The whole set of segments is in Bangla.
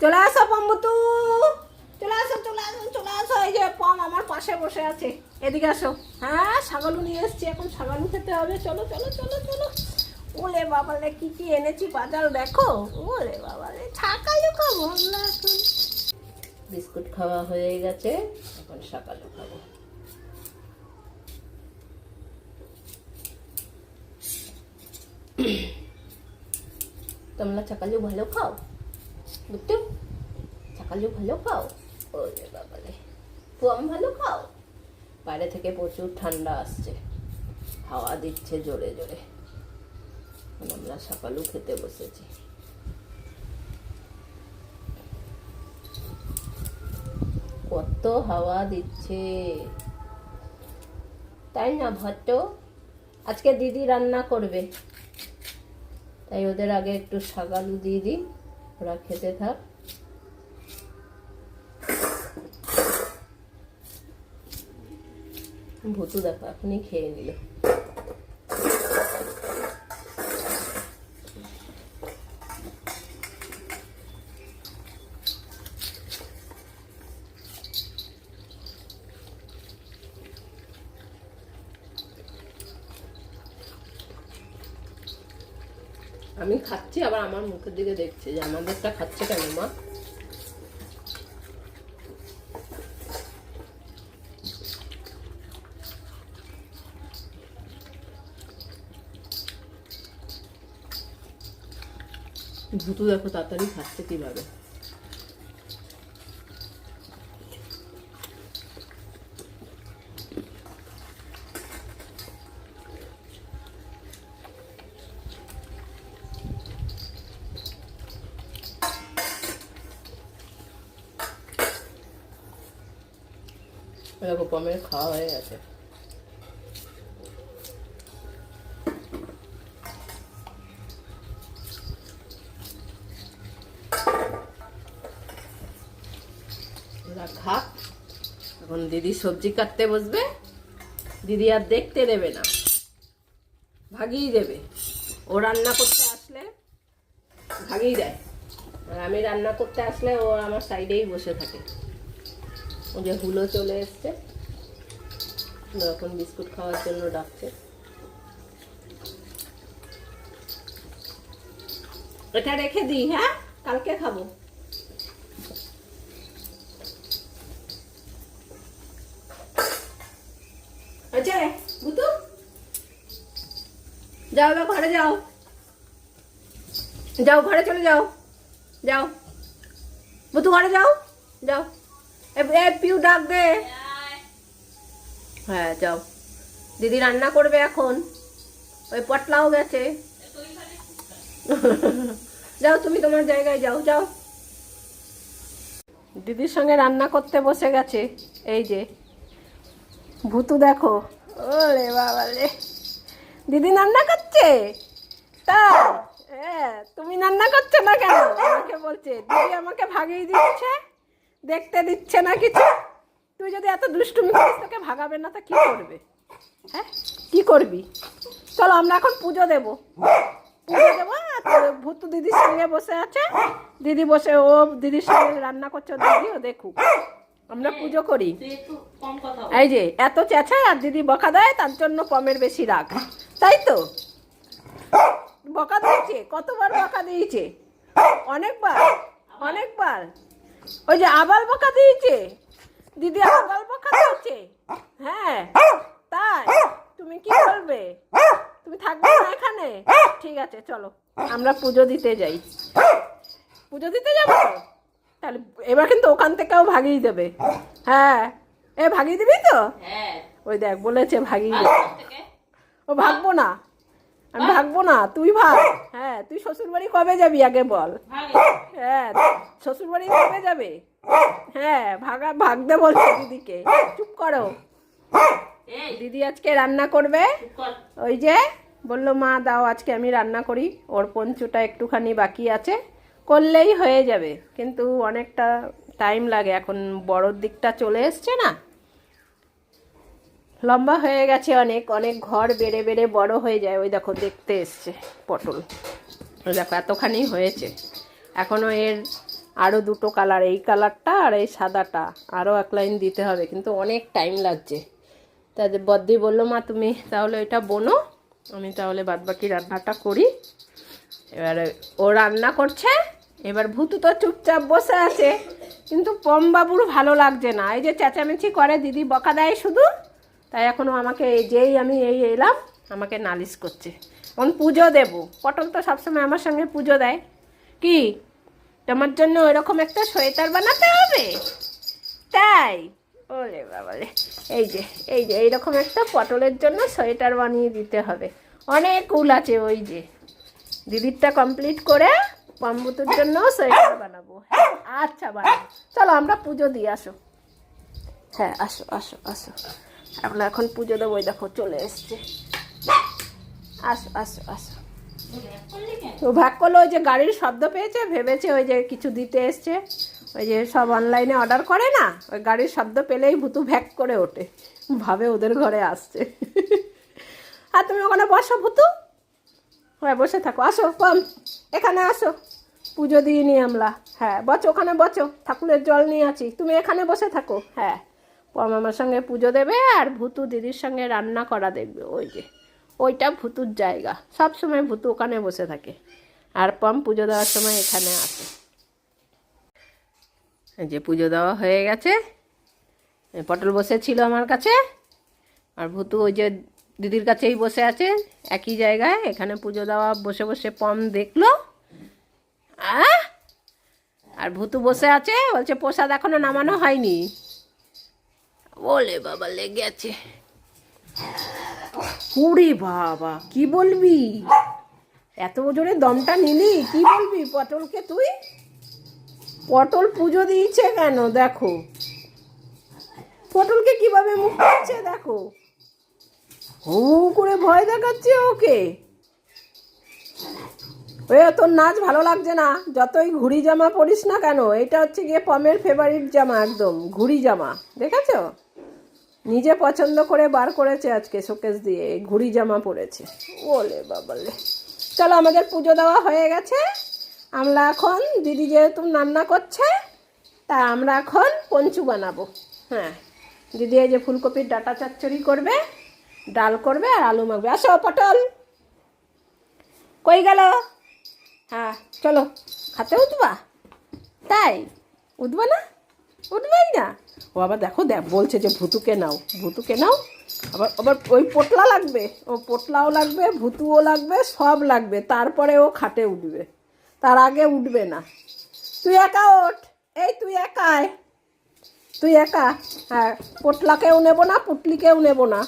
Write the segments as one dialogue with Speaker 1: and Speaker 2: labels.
Speaker 1: চলে আসো, পম্বতু। চলে আসো চলে আসো চলে আসো। এই যে পম আমার পাশে বসে আছে। এদিকে আসো। হ্যাঁ ছাগলু নিয়ে এসছি। এখন ছাগলু খেতে হবে। চলো চলো চলো চলো। ওলে বাবালে কি কি এনেছি বাজার দেখো? ওলে বাবালে ছাকালু খাব। আমরা এখন বিস্কুট খাওয়া হয়ে গেছে। এখন সকালু খাব। তোমরা সকালে ভালো খাও? বুঝতো সকালে ভালো খাও? ওরে বাবালে পোয়াম ভালো খাও? বাইরে থেকে প্রচুর ঠান্ডা আসছে। হাওয়া দিচ্ছে জোরে জোরে। আমরা সকালেও খেতে বসেছি। কত হাওয়া দিচ্ছে। তাই না ভট্ট? আজকে দিদি রান্না করবে। তাই ওদের আগে একটু শাকালু দিয়ে দিই। ওরা খেতে থাক। ভুতু দেখো এখনই খেয়ে নিল। আমি খাচ্ছি, আবার আমার মুখের দিকে দেখছি যে আমাদেরটা খাচ্ছে কেন মা? ভুতু দেখো তাড়াতাড়ি খাচ্ছে কীভাবে? দেখো পমের খাওয়া হয়ে গেছে খাক এখন দিদি সবজি কাটতে বসবে। দিদি আর দেখতে দেবে না। ভাগিয়ে দেবে। ও রান্না করতে আসলে ভাগিয়ে দেয়। আর আমি রান্না করতে আসলে ও আমার সাইডেই বসে থাকে। যে হুলো চলে এসছে। এখন বিস্কুট খাওয়ার জন্য ডাকছে। এটা রেখে দিই হ্যাঁ? কালকে খাব। আচ্ছা বুতু? যাও যাও ঘরে যাও। যাও, ঘরে চলে যাও। যাও। বুতু, ঘরে যাও। যাও। পিউ ডাক দে। হ্যাঁ যাও। দিদি রান্না করবে এখন। ওই পটলাও গেছে। যাও, তুমি তোমার জায়গায় যাও যাও। দিদির সঙ্গে রান্না করতে বসে গেছে। এই যে। ভুতু দেখো। ওরে বাবা রে। দিদি রান্না করছে? তাই হ্যাঁ তুমি রান্না করছ না কেন? আমাকে বলছে, দিদি আমাকে ভাগিয়ে দিচ্ছে দেখতে দিচ্ছে না কিছু? তুই যদি এত দুষ্টুমি করিস তোকে ভাগাবে না তা কি করবে? হ্যাঁ? কি করবি? চলো আমরা এখন পুজো দেবো। পুজো দেবো আর তোর দিদির সঙ্গে বসে আছে। দিদি বসে ও দিদির সঙ্গে রান্না করছে দিদি ও দেখুক। আমরা পুজো করি। এই যে এত চেঁচায় আর দিদি বকা দেয় তার জন্য কমের বেশি রাগ। তাই তো? বকা দিয়েছে কতবার বকা দিয়েছে? অনেকবার অনেকবার। ওই যে আবার বকা দিয়েছে। দিদি আবার বকা দিয়েছে। হ্যাঁ তাই। তুমি কি বলবে? তুমি থাকবে না এখানে? ঠিক আছে চলো। আমরা পুজো দিতে যাই। পুজো দিতে যাব? তাহলে এবার কিন্তু ওখান থেকেও ভাগিয়ে দেবে। হ্যাঁ। এ ভাগিয়ে দিবি তো? ওই দেখ বলেছে ভাগিয়ে দেবে ও ভাগবো না। আমি ভাগবো না। তুই ভাগ। হ্যাঁ তুই শ্বশুর বাড়ি কবে যাবি আগে বল। হ্যাঁ শ্বশুর বাড়ি কবে যাবে? হ্যাঁ ভাগা ভাগতে বলছে দিদিকে। চুপ করো। দিদি আজকে রান্না করবে? ওই যে বলল মা দাও আজকে আমি রান্না করি। ওর পঞ্চুটা একটুখানি বাকি আছে। করলেই হয়ে যাবে। কিন্তু অনেকটা টাইম লাগে। এখন বড়োর দিকটা চলে এসছে না? লম্বা হয়ে গেছে অনেক। অনেক ঘর বেড়ে বেড়ে বড় হয়ে যায়। ওই দেখো দেখতে এসছে পটল। ওই দেখো এতখানি হয়েছে। এখনও এর আরও দুটো কালার এই কালারটা আর এই সাদাটা। আরও এক লাইন দিতে হবে, কিন্তু অনেক টাইম লাগছে। তাদের বদ্দি বলল, মা, তুমি তাহলে এটা বোনো, আমি তাহলে বাদবাকি রান্নাটা করি। এবারে ও রান্না করছে, এবার ভূতু তো চুপচাপ বসে আছে, কিন্তু পমবাবুর ভালো লাগছে না। এই যে চেঁচামেচি করে, দিদি বকা দেয় শুধু, তাই এখনও আমাকে এই যেই আমি এই এলাম, আমাকে নালিশ করছে। এখন পুজো দেব। পটল তো সবসময় আমার সঙ্গে পুজো দেয়। কি? তোমার জন্য ওইরকম একটা সোয়েটার বানাতে হবে? তাই? ওরে বাবারে। এই যে এই যে এইরকম একটা পটলের জন্য সোয়েটার বানিয়ে দিতে হবে। অনেক উল আছে ওই যে। দিদিরটা কমপ্লিট করে পাম্বুতুর জন্য সোয়েটার বানাবো। হ্যাঁ, আচ্ছা বানাবো চলো আমরা পুজো দিয়ে আসো। হ্যাঁ আসো আসো আসো। আমরা এখন পুজো দেবো দেখো চলে এসছে। আসো আসো আসো। তো ভাগ করল, ওই যে গাড়ির শব্দ পেয়েছে, ভেবেছে ওই যে কিছু দিতে এসছে। ওই যে সব অনলাইনে অর্ডার করে না, ওই গাড়ির শব্দ পেলেই ভুতু ভ্যাক করে ওঠে। ভাবে ওদের ঘরে আসছে। আর তুমি ওখানে বসো ভুতু। হ্যাঁ বসে থাকো। আসো কম এখানে আসো। পুজো দিয়ে নি আমরা হ্যাঁ বচো ওখানে বচো ঠাকুরের জল নিয়ে আছি। তুমি এখানে বসে থাকো। হ্যাঁ পম আমার সঙ্গে পুজো দেবে আর ভুতু দিদির সঙ্গে রান্না করা দেখবে। ওই যে। ওইটা ভুতুর জায়গা। সব সময় ভুতু ওখানে বসে থাকে। আর পম পুজো দেওয়ার সময় এখানে আসে। যে পুজো দেওয়া হয়ে গেছে। পটল বসেছিল আমার কাছে। আর ভুতু ওই যে দিদির কাছেই বসে আছে। একই জায়গায় এখানে পুজো দেওয়া বসে বসে পম দেখল! আর ভুতু বসে আছে। বলছে, প্রসাদ এখনও নামানো হয়নি। বলে বাবা, লেগে আছে। ওরে বাবা, কি বলবি? এত জোরে দমটা নিলি? কি বলবি পটলকে তুই? পটল পুজো দিয়েছে কেন? দেখো। পটলকে কীভাবে মুখ করছে দেখো। হু করে ভয় দেখাচ্ছে ওকে। ওই তোর নাচ ভালো লাগছে না? যতই ঘুড়ি জামা পরিস না কেন? এটা হচ্ছে গিয়ে পমের ফেভারিট জামা একদম, ঘুড়ি জামা। দেখেছ? নিজে পছন্দ করে বার করেছে আজকে শোকেস দিয়ে ঘুড়ি জামা পরেছে। ওলে বাবালে। চলো, আমাদের পুজো দেওয়া হয়ে গেছে। আমরা এখন, দিদি যেহেতু রান্না করছে, তা আমরা এখন পঞ্চু বানাবো। হ্যাঁ দিদি এই যে ফুলকপির ডাটা চচ্চড়ি করবে, ডাল করবে আর আলু মাখবে। আসো, পটল। কই গেল? হ্যাঁ চলো খাতে উঠবা? তাই? উঠবা না? উঠবেই না? ও আবার দেখো, দেখ, বলছে যে ভুতুকে নাও ভুতুকে নাও? আবার আবার ওই পোটলা লাগবে, ও পোটলাও লাগবে, ভুতুও লাগবে, সব লাগবে, তারপরে ও খাটে উঠবে। তার আগে উঠবে না। তুই একা ওঠ, এই তুই একাই, তুই একা হ্যাঁ পোটলাকেও নেব না, পুটলিকেও নেব না।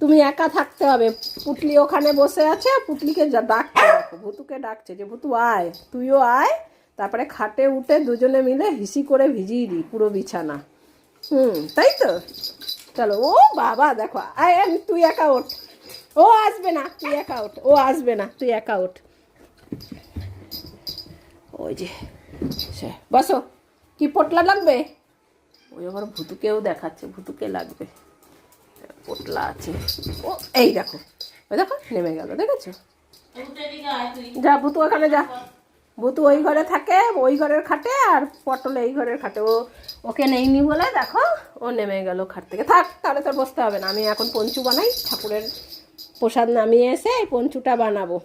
Speaker 1: তুমি একা থাকতে হবে, পুটলি ওখানে বসে আছে, পুটলিকে ডাকছে ভুতুকে ডাকছে যে, ভুতু আয়, তুইও আয় তারপরে খাটে উঠে দুজনে মিলে হিসি করে ভিজিয়ে দিই পুরো বিছানা। হুম তাই তো? চলো ও বাবা দেখো তুই একা ওঠ। ও আসবে না তুই একা ওঠ ও আসবে না তুই একা ওঠ। ওই যে সে বসো কি পোটলা লাগবে? ওই আবার ভুতুকেও দেখাচ্ছে ভুতুকে লাগবে। পোটলা আছে। ও এই দেখো ওই দেখো নেমে গেল দেখেছ? যা ভুতু ওখানে যা। ভুতু ওই ঘরে থাকে, ওই ঘরের খাটে আর পটল এই ঘরের খাটে। ও, ওকে নেইনি বলে দেখো, ও নেমে গেল খাট থেকে। থাক, তাহলে তোর বসতে হবে না, আমি এখন পঞ্চু বানাই, ঠাকুরের প্রসাদ নামিয়ে এসে এই পঞ্চুটা বানাবো।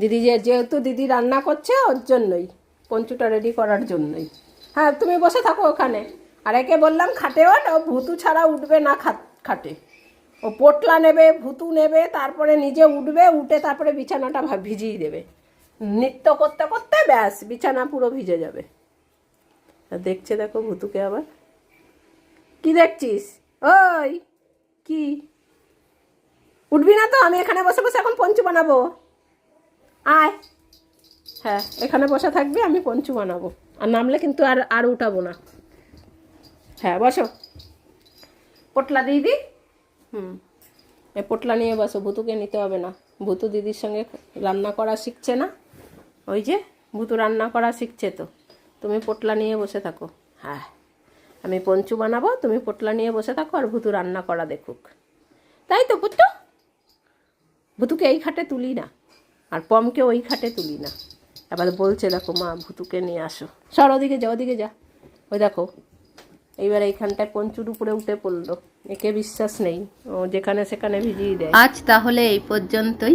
Speaker 1: দিদি যে, যেহেতু দিদি রান্না করছে ওর জন্যই, পঞ্চুটা রেডি করার জন্যই। হ্যাঁ তুমি বসে থাকো ওখানে। আর একে বললাম, খাটে ওঠ, ও ভুতু ছাড়া উঠবে না খাট- খাটে। ও পোটলা নেবে, ভুতু নেবে, তারপরে নিজে উঠবে, উঠে তারপরে বিছানাটা ভিজিয়ে দেবে। নৃত্য করতে করতে ব্যাস, বিছানা পুরো ভিজে যাবে। দেখছে দেখো ভুতুকে আবার। কি দেখছিস? ওই, কি? উঠবি না তো? আমি এখানে বসে বসে এখন পঞ্চু বানাবো। আয়। হ্যাঁ এখানে বসে থাকবি, আমি পঞ্চু বানাবো। আর নামলে কিন্তু আর আর উঠাবো না। হ্যাঁ বসো। পোটলা দিদি? হুম। এ পোটলা নিয়ে বসো, ভুতুকে নিতে হবে না। ভুতু দিদির সঙ্গে রান্না করা শিখছে না। ওই যে ভুতু রান্না করা শিখছে তো। তুমি পোটলা নিয়ে বসে থাকো। হ্যাঁ আমি পঞ্চু বানাবো, তুমি পোটলা নিয়ে বসে থাকো আর ভুতু রান্না করা দেখুক। তাই তো পুত্তু ভুতুকে এই খাটে তুলি না, আর পমকে ওই খাটে তুলি না। আবার বলছে, দেখো মা, ভুতুকে নিয়ে আসো। সর ওদিকে যা ওদিকে যা। ওই দেখো, এইবার এইখানটায় পঞ্চুর উপরে উঠে পড়ল। একে বিশ্বাস নেই, ও যেখানে সেখানে ভিজিয়ে দেয়।
Speaker 2: আজ তাহলে এই পর্যন্তই।